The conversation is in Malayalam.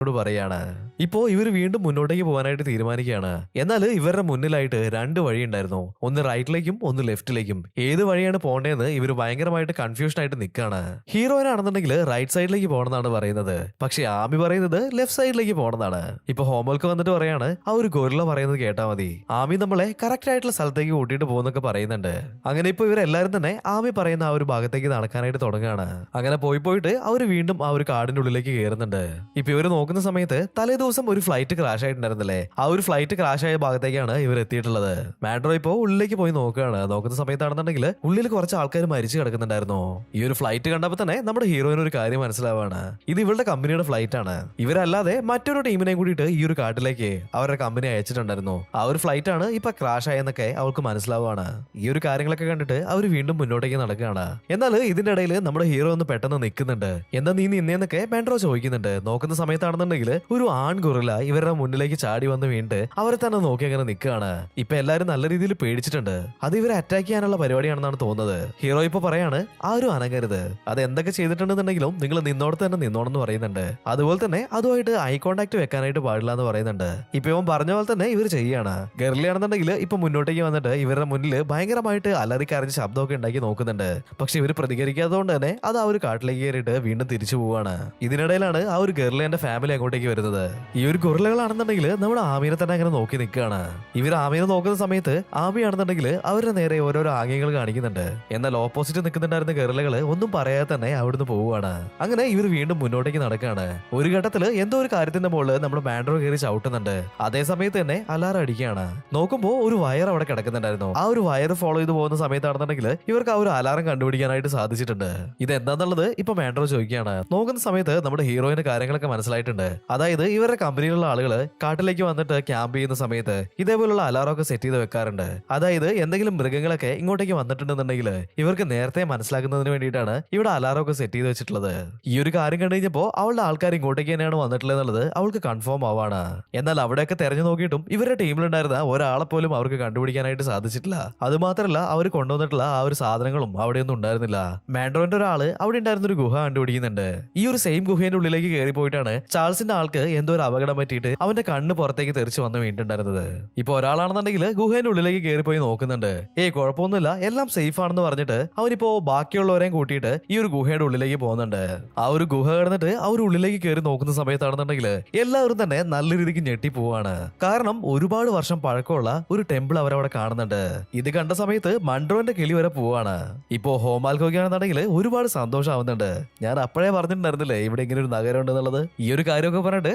ോട് പറയാണ് ഇപ്പോ ഇവർ വീണ്ടും മുന്നോട്ടേക്ക് പോകാനായിട്ട് തീരുമാനിക്കുകയാണ്. എന്നാൽ ഇവരുടെ മുന്നിലായിട്ട് രണ്ട് വഴി ഉണ്ടായിരുന്നു. ഒന്ന് റൈറ്റിലേക്കും ഒന്ന് ലെഫ്റ്റിലേക്കും. ഏത് വഴിയാണ് പോകേണ്ടതെന്ന് ഇവർ ഭയങ്കരമായിട്ട് കൺഫ്യൂഷൻ ആയിട്ട് നിൽക്കുകയാണ്. ഹീറോയിനാണെന്നുണ്ടെങ്കിൽ റൈറ്റ് സൈഡിലേക്ക് പോകണമെന്നാണ് പറയുന്നത്. പക്ഷെ ആമി പറയുന്നത് ലെഫ്റ്റ് സൈഡിലേക്ക് പോകണമെന്നാണ്. ഇപ്പൊ ഹോംവർക്ക് വന്നിട്ട് പറയാണ് ആ ഒരു ഗൊരില്ല പറയുന്നത് കേട്ടാ മതി. ആമി നമ്മളെ കറക്റ്റ് ആയിട്ടുള്ള സ്ഥലത്തേക്ക് കൂട്ടിയിട്ട് പോകുന്നൊക്കെ പറയുന്നുണ്ട്. അങ്ങനെ ഇപ്പൊ ഇവരെല്ലാരും തന്നെ ആമി പറയുന്ന ആ ഒരു ഭാഗത്തേക്ക് നടക്കാനായിട്ട് തുടങ്ങുകയാണ്. അങ്ങനെ പോയി പോയിട്ട് അവർ വീണ്ടും ആ ഒരു കാടിന്റെ ഉള്ളിലേക്ക് കയറുന്നുണ്ട് ഇപ്പൊ ഇവർ സമയത്ത് തലേ ദിവസം ഒരു ഫ്ലൈറ്റ് ക്രാഷ് ആയിട്ടുണ്ടായിരുന്നില്ലേ ആ ഒരു ഫ്ലൈറ്റ് ക്രാഷ് ആയ ഭാഗത്തേക്കാണ് ഇവർ എത്തിയിട്ടുള്ളത്. മാഡ്രോ ഇപ്പോ ഉള്ളിലേക്ക് പോയി നോക്കുകയാണ്. നോക്കുന്ന സമയത്താണെന്നുണ്ടെങ്കിൽ ഉള്ളിൽ കുറച്ച് ആൾക്കാർ മരിച്ചു കിടക്കുന്നുണ്ടായിരുന്നു. ഈ ഒരു ഫ്ലൈറ്റ് കണ്ടപ്പോൾ തന്നെ നമ്മുടെ ഹീറോയിന് ഒരു കാര്യം മനസ്സിലാവാണ്. ഇത് ഇവളുടെ കമ്പനിയുടെ ഫ്ലൈറ്റ് ആണ്. ഇവരല്ലാതെ മറ്റൊരു ടീമിനെയും കൂടിയിട്ട് ഈ ഒരു കാട്ടിലേക്ക് അവരുടെ കമ്പനി അയച്ചിട്ടുണ്ടായിരുന്നു. ആ ഒരു ഫ്ലൈറ്റ് ആണ് ഇപ്പൊ ക്രാഷ് ആയെന്നൊക്കെ അവൾക്ക് മനസ്സിലാവുകയാണ് ഈ ഒരു കാര്യങ്ങളൊക്കെ കണ്ടിട്ട് അവർ വീണ്ടും മുന്നോട്ടേക്ക് നടക്കുകയാണ്. എന്നാൽ ഇതിന്റെ ഇടയിൽ നമ്മുടെ ഹീറോ ഒന്ന് പെട്ടെന്ന് നിൽക്കുന്നുണ്ട്. എന്താ നീ നിന്നേന്നൊക്കെ മാൻഡ്രോ ചോദിക്കുന്നുണ്ട്. നോക്കുന്ന സമയത്താണെന്നുണ്ടെങ്കിൽ ഒരു ആൺകുറില ഇവരുടെ മുന്നിലേക്ക് ചാടി വന്ന് വീണിട്ട് അവരെ തന്നെ നോക്കി അങ്ങനെ നിൽക്കുകയാണ്. ഇപ്പൊ എല്ലാരും നല്ല രീതിയിൽ പേടിച്ചിട്ടുണ്ട്. അത് ഇവരെ അറ്റാക്ക് ചെയ്യാനുള്ള പരിപാടിയാണെന്നാണ് തോന്നുന്നത്. ഹീറോ ഇപ്പൊ പറയാണ് ആരും അനങ്ങരുത്. അത് എന്തൊക്കെ ചെയ്തിട്ടുണ്ടെന്നുണ്ടെങ്കിലും നിങ്ങൾ നിന്നോടത്ത് തന്നെ നിന്നോണെന്ന് പറയുന്നുണ്ട്. അതുപോലെ തന്നെ അതുമായിട്ട് ഐ കോണ്ടാക്ട് വെക്കാനായിട്ട് പാടില്ല എന്ന് പറയുന്നുണ്ട്. ഇപ്പൊ ഇവൻ പറഞ്ഞ പോലെ തന്നെ ഇവർ ചെയ്യാണ്. ഗർലിയാണെന്നുണ്ടെങ്കിൽ ഇപ്പൊ മുന്നോട്ടേക്ക് വന്നിട്ട് ഇവരുടെ മുന്നിൽ ഭയങ്കരമായിട്ട് അലറി അലറിക്കരഞ്ഞ് ശബ്ദമൊക്കെ ഉണ്ടാക്കി നോക്കുന്നുണ്ട്. പക്ഷെ ഇവർ പ്രതികരിക്കാത്തതുകൊണ്ട് തന്നെ അത് ആ ഒരു കാട്ടിലേക്ക് കയറിയിട്ട് വീണ്ടും തിരിച്ചു പോവാണ് ഇതിനിടയിലാണ് ആ ഒരു ഗർലിയന്റെ ഫാമിലി അങ്ങോട്ടേക്ക് വരുന്നത്. ഈ ഒരു ഗൊറിലകളാണെന്നുണ്ടെങ്കിൽ നമ്മുടെ ആമീനെ തന്നെ അങ്ങനെ നോക്കി നിൽക്കുകയാണ്. ഇവർ ആമീനെ നോക്കുന്ന സമയത്ത് ആമിയാണെന്നുണ്ടെങ്കിൽ അവരുടെ നേരെ ഓരോരോ ആംഗ്യങ്ങൾ കാണിക്കുന്നുണ്ട്. എന്നാൽ ഓപ്പോസിറ്റ് നിൽക്കുന്നുണ്ടായിരുന്ന ഗറിലകൾ ഒന്നും പറയാതെ തന്നെ അവിടുന്ന് പോവുകയാണ്. അങ്ങനെ ഇവർ വീണ്ടും മുന്നോട്ടേക്ക് നടക്കുകയാണ്. ഒരു ഘട്ടത്തിൽ എന്തോ ഒരു കാര്യത്തിന്റെ മുകളിൽ നമ്മുടെ മാൻഡ്രോ കയറി ചവിട്ടുന്നുണ്ട്. അതേ സമയത്ത് തന്നെ അലാറം അടിക്കുകയാണ്. നോക്കുമ്പോൾ ഒരു വയർ അവിടെ കിടക്കുന്നുണ്ടായിരുന്നു. ആ ഒരു വയർ ഫോളോ ചെയ്ത് പോകുന്ന സമയത്താണെന്നുണ്ടെങ്കിൽ ഇവർക്ക് ആ ഒരു അലാറം കണ്ടുപിടിക്കാനായിട്ട് സാധിച്ചിട്ടുണ്ട്. ഇത് എന്താന്നുള്ളത് ഇപ്പൊ മാൻഡ്രോ ചോദിക്കുകയാണ്. നോക്കുന്ന സമയത്ത് നമ്മുടെ ഹീറോയിന്റെ കാര്യങ്ങളൊക്കെ മനസ്സിലായിട്ടുണ്ട്. അതായത് ഇവരുടെ കമ്പനിയിലുള്ള ആളുകൾ കാട്ടിലേക്ക് വന്നിട്ട് ക്യാമ്പ് ചെയ്യുന്ന സമയത്ത് ഇതേപോലുള്ള അലാറം ഒക്കെ സെറ്റ് ചെയ്ത് വെക്കാറുണ്ട്. അതായത് എന്തെങ്കിലും മൃഗങ്ങളൊക്കെ ഇങ്ങോട്ടേക്ക് വന്നിട്ടുണ്ടെന്നുണ്ടെങ്കിൽ ഇവർക്ക് നേരത്തെ മനസ്സിലാക്കുന്നതിന് വേണ്ടിയിട്ടാണ് ഇവിടെ അലാറം ഒക്കെ സെറ്റ് ചെയ്ത് വെച്ചിട്ടുള്ളത്. ഈ ഒരു കാര്യം കണ്ടു കഴിഞ്ഞപ്പോ അവളുടെ ആൾക്കാർ ഇങ്ങോട്ടേക്ക് തന്നെയാണ് വന്നിട്ടുള്ളത് എന്നുള്ളത് അവൾക്ക് കൺഫേം ആവാണ്. എന്നാൽ അവിടെയൊക്കെ തെരഞ്ഞു നോക്കിയിട്ടും ഇവരുടെ ടീമിലുണ്ടായിരുന്ന ഒരാളെ പോലും അവർക്ക് കണ്ടുപിടിക്കാനായിട്ട് സാധിച്ചിട്ടില്ല. അത് മാത്രമല്ല അവർ കൊണ്ടുവന്നിട്ടുള്ള ആ ഒരു സാധനങ്ങളും അവിടെയൊന്നും ഉണ്ടായിരുന്നില്ല. മാൻഡ്രോന്റെ ഒരാൾ അവിടെ ഉണ്ടായിരുന്ന ഒരു ഗുഹ കണ്ടുപിടിക്കുന്നുണ്ട്. ഈ ഒരു സെയിം ഗുഹയുടെ ഉള്ളിലേക്ക് കയറി പോയിട്ടാണ് ചാൾസിന്റെ ആൾക്ക് എന്തോ ഒരു അപകടം പറ്റിയിട്ട് അവന്റെ കണ്ണ് പുറത്തേക്ക് തെറിച്ച് വന്ന് വീണിട്ടുണ്ടായിരുന്നത്. ഇപ്പൊ ഒരാളാണെന്നുണ്ടെങ്കിൽ ഗുഹേന്റെ ഉള്ളിലേക്ക് കയറി പോയി നോക്കുന്നുണ്ട്. ഏയ് കുഴപ്പമൊന്നുമില്ല. എല്ലാം സേഫ് ആണെന്ന് പറഞ്ഞിട്ട് അവനിപ്പോ ബാക്കിയുള്ളവരെയും കൂട്ടിയിട്ട് ഈ ഒരു ഗുഹയുടെ ഉള്ളിലേക്ക് പോകുന്നുണ്ട്. ആ ഒരു ഗുഹ കിടന്നിട്ട് ഒരു ഉള്ളിലേക്ക് കയറി നോക്കുന്ന സമയത്താണെന്നുണ്ടെങ്കിൽ എല്ലാവരും തന്നെ നല്ല രീതിക്ക് ഞെട്ടി പോവാണ്. കാരണം ഒരുപാട് വർഷം പഴക്കമുള്ള ഒരു ടെമ്പിൾ അവരവിടെ കാണുന്നുണ്ട്. ഇത് കണ്ട സമയത്ത് മൺഡ്രോന്റെ കിളി വരെ പോവാണ്. ഇപ്പോ ഹോമാൽക്കോക്കാണെന്നുണ്ടെങ്കിൽ ഒരുപാട് സന്തോഷം സന്തോഷമാവുന്നുണ്ട് ഞാൻ അപ്പോഴേ പറഞ്ഞിട്ടുണ്ടായിരുന്നില്ലേ ഇവിടെ ഇങ്ങനെ ഒരു നഗരം ഉണ്ടെന്നുള്ളത് ഈ ഒരു കാര്യമൊക്കെ പറഞ്ഞിട്ട്